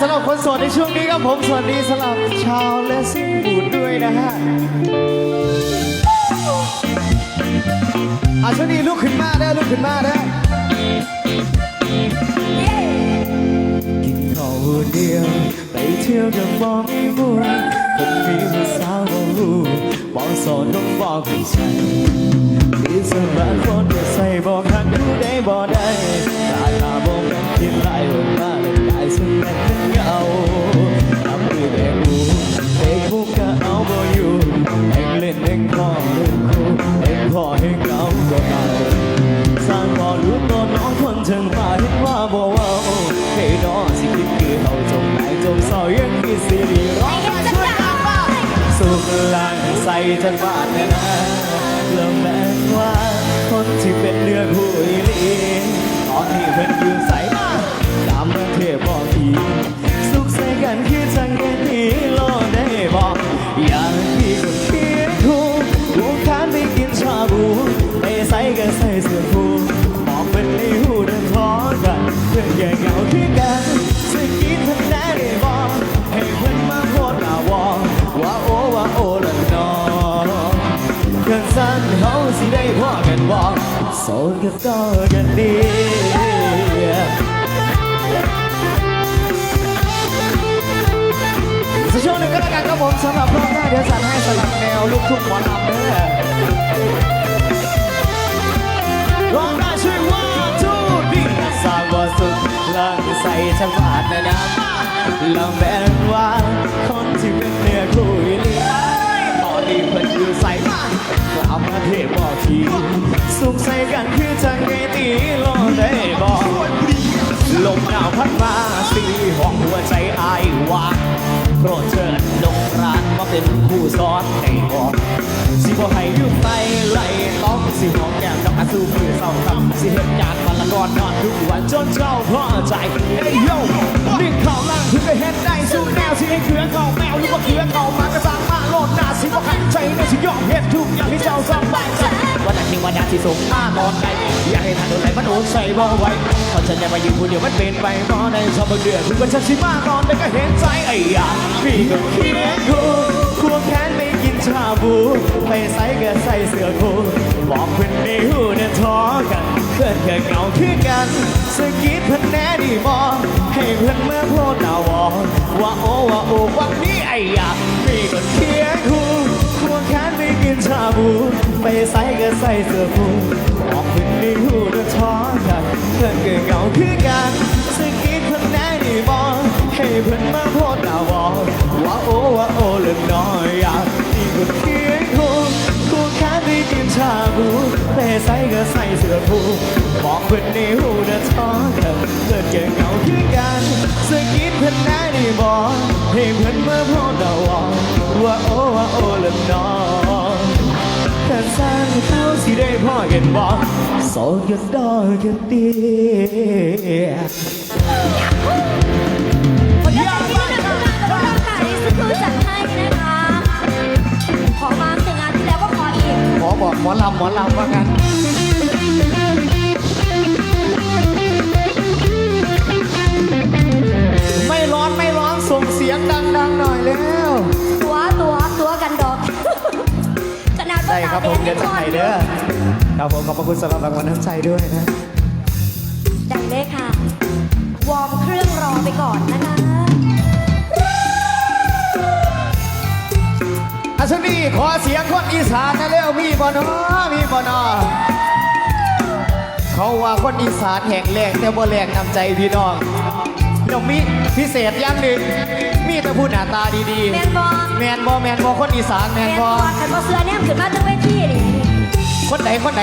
สำหรับคนโสดในช่วงนี้ครับผมสวัสดีสำหรับชาวและซิ่งบูดด้วยนะฮะอาชนีลุกขึ้นมาได้ลุกขึ้นมาได้กินข้าวเดียวไปเที่ยวกับมองไม่บุญคนมีผู้สาวบ่รู้บอกสดต้องบอกให้ใช่มีสมาคนจะใส่บอกหักผู้ใดบ่ได้ตาตาบ่แม่นที่ไล่ออกมาแล้วก ให้น้องสิคิดคือเขาจงไหนจงเศร้ายังมีสิริร้องได้ช่วยกันบ้างสุขลังใส่จังหวะนะนะเริ่มแม้ว่าคนที่เป็นเนื้อคู่อีหลีตอนที่เพิ่นอยู่ใส่มาตามเมืองเทพบอกทีสุขใส่กันคือจังเกตีโลได้บอกอยา โสดกันต่อกันดีสักช่วงหนึ่งก็แล้วกันครับผมสำหรับรอบหน้าเดี๋ยวจัดให้สลับแนวลูกทุ่งหมอลำเด้อร้องได้ช่วยว่าทุกดีสาวสุดลังใส่จังหวะนะนะลำแบนว่า สุขใส่กันคือจังไงตีโลได้บอกลมหนาวพัดมาสีห้องหัวใจอายว่างโปรดเชิญลงรานมาเป็นผู้สอนให้บอกสิบ่ให้ยู่ไปไหลต้องสิหอมแก้มกับอาสู้มือเศร้าคำสิเหตุการณ์มันละก่อนนอนทุกวันจนเจ้าพ่อใจเอ้ยโยนี่ข่าวล่างถึงได้เฮ็ดได้สู้แนวสิให้เขือเข่าแมวหรือว่าเขือเข่ามากระซังมาโลดหน้าสิบ่ให้ใจในสิยอมเฮ็ดทุกอย่างที่เจ้าสบายใจ วันนั้นทิ้งวันนั้นที่ส่งมาตอนไหนอยากให้ทานโดนไหลมันโอนใส่บ่ไวเพราะฉันยังมายืนคนเดียวมันเป็นไปบ่ได้ชอบเดือดทุกวันฉันสิมาตอนได้ก็เห็นใจไอ้ยาพี่ก็เคียงคู่ควงแขนไปกินชาบูไม่ใส่ก็ใส่เสื้อคู่บอกเพื่อนในหูเนี่ยท้อกันเพื่อนก็เงาคือกันสกิดเพื่อนแน่ดีบอให้เพื่อนเมื่อโพดหนาวอว่าโอว่าโอวันนี้ไอ้ยา ใส่ก็ใส่เสื้อคู่บอกเพื่อนในหูเนี่ยท้อกันเพื่อนก็เหงาคือกันสกิดเพื่อนแน่ดีบอกให้เพื่อนมาโพดหนาวอว่าโอ้ว่าโอเล็กน้อยอยากพี่ก็เคียงคู่ควงแขนไปกินชาบูไปใส่ก็ใส่เสื้อคู่บอกเพื่อนในหูเนี่ยท้อกันเพื่อนก็เหงาคือกันสกิดเพื่อนแน่ดีบอกให้เพื่อนมาโพดหนาวอว่าโอ้ว่าโอเล็กน้อย พ่อกันบอกสอนกันดอกันดีผลงานเพลงที่ได้รับการค่ะนี่คือจัดให้นะคะ ขอมาแต่งงานที่แล้วก็ขออีก หมอบอกหมอลำหมอลำว่ากันไม่ร้อนไม่ร้อนส่งเสียงดังๆหน่อยแล้วตัวตัวตัวกันดอกขนาดได้ครับผมเดี๋ยวจะให้เด้อ ครับผมขอบพระคุณสำหรับรางวัลน้ำใจด้วยนะได้เลยค่ะ วอร์มเครื่องรอไปก่อนนะคะอาชนีขอเสียงคนอีสานนะเร็วมีบ่นอมีบ่นอเขาว่าคนอีสานแห่งแรงแต่บ่แรงนำใจพี่น้องพี่น้องมีพิเศษอย่างหนึ่ง มีแต่ผู้หน้าตาดีแมนบอๆแมนบ่แมนบ่คนอีสานแมแมนนบบ่อขันบอเสือเนี่ยขึ้นมาตั้งเวทีนี่ คนไหนคนไหน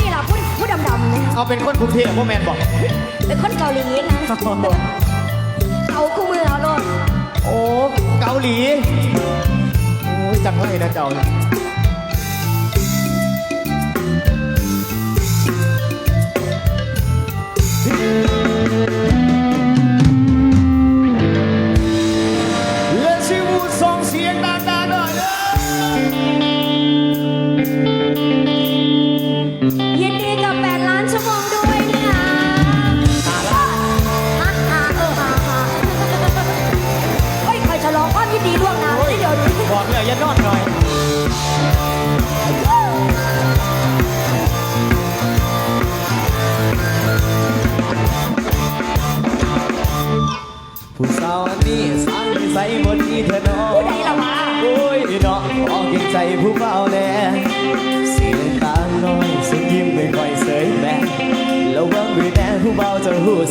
นี่ล่ะพูดพูดดำๆเนี่ยเอาเป็นคนกรุงเทพบ่แมนบ่เป็นคนเกาหลีนะ เอาคู่มือเอาโลดโอ้เกาหลี โอ้ยจังไรนะเจ้าและชีวูดส่งเสียงดังๆหน่อยเด้อ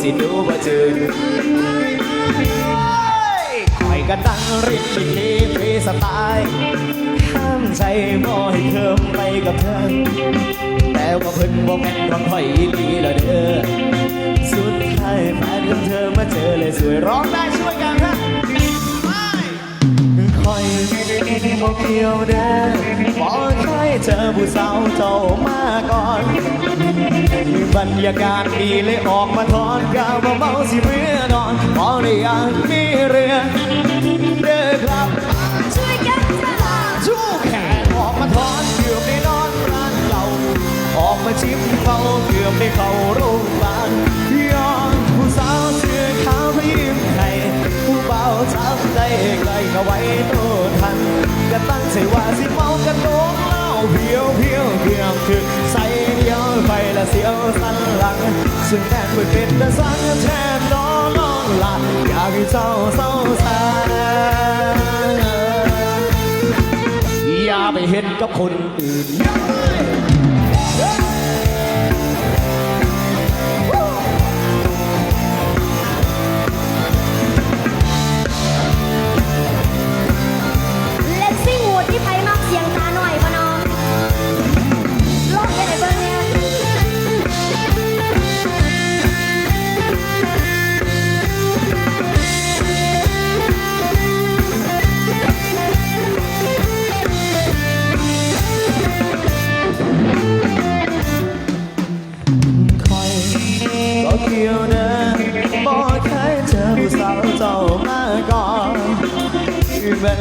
สิดูบ่จืดคอยกันดังริบบิลีฟรีสไตล์ข้ามใจบ่ให้เคิมไปกับเธอแต่ว่าเพิ่นบ่แม่นรองค่อยอีลีละเด้อสุดท้ายแฟนของเธอมาเจอเลยสวยร้องได้ช่วยกันฮะคอยบ่เกี่ยวเด้อบ่เคยเจอผู้สาวเจ้ามาก่อน บรรยากาศดีเลยออกมาทอนกาวเบาสิเมื่อนอนพอได้อยากมีเรือเด้อครับช่วยกันจ้าชู้แขนออกมาทอนเกือบได้นอนร้านเราออกมาชิมเขาเกือบได้เข้าโรงพยาบาลย้อนผู้สาวเสื้อขาวพยิ้มให้ผู้เบาจับได้ใกล้ก็ไว้โตทันก็ตั้งใจว่าสิเมากันโดงเหล้าเพียวเพียวเกือบถึงใส่ ไปละเสียวสันหลังซึ่งแน่นไม่เป็นแต่สังแทนนอนองหลับอยากให้เจ้าเศร้าสนอย่าไปเห็นกับคนอื่น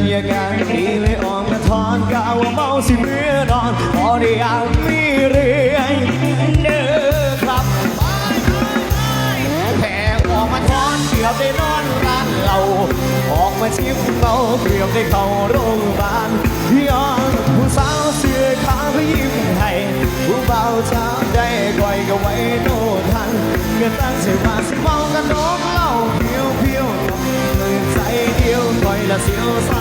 บรรยากาศดีเลยออกมาทอนกาวว่าเมาสิเมื่อนอนพอได้อยากมีเรื่อยเด้อครับไปแผ่ออกมาทอนเกือบได้นอนร้านเรา ออกมาชิมเมาเกือบได้เข้าโรงพยาบาลย้อนผู้สาวเสื้อขาวก็ยิ้มให้ผู้เบาช้าได้ก่อยก็ไว้โน่ทันก็ตั้งใจว่าสิเมากันน้องเหล่าเพียวเพียวเลยใจเดียวก่อยละเสียวสัน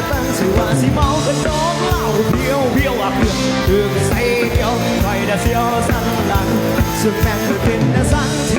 นก็ตั้งสิว่าสิเมากันน้องเหล้าเดียวเพียวอะเพื่อถึงใส่เดียวใครได้เสียวสันหลังสุดแม่งคือเป็นแต่สัน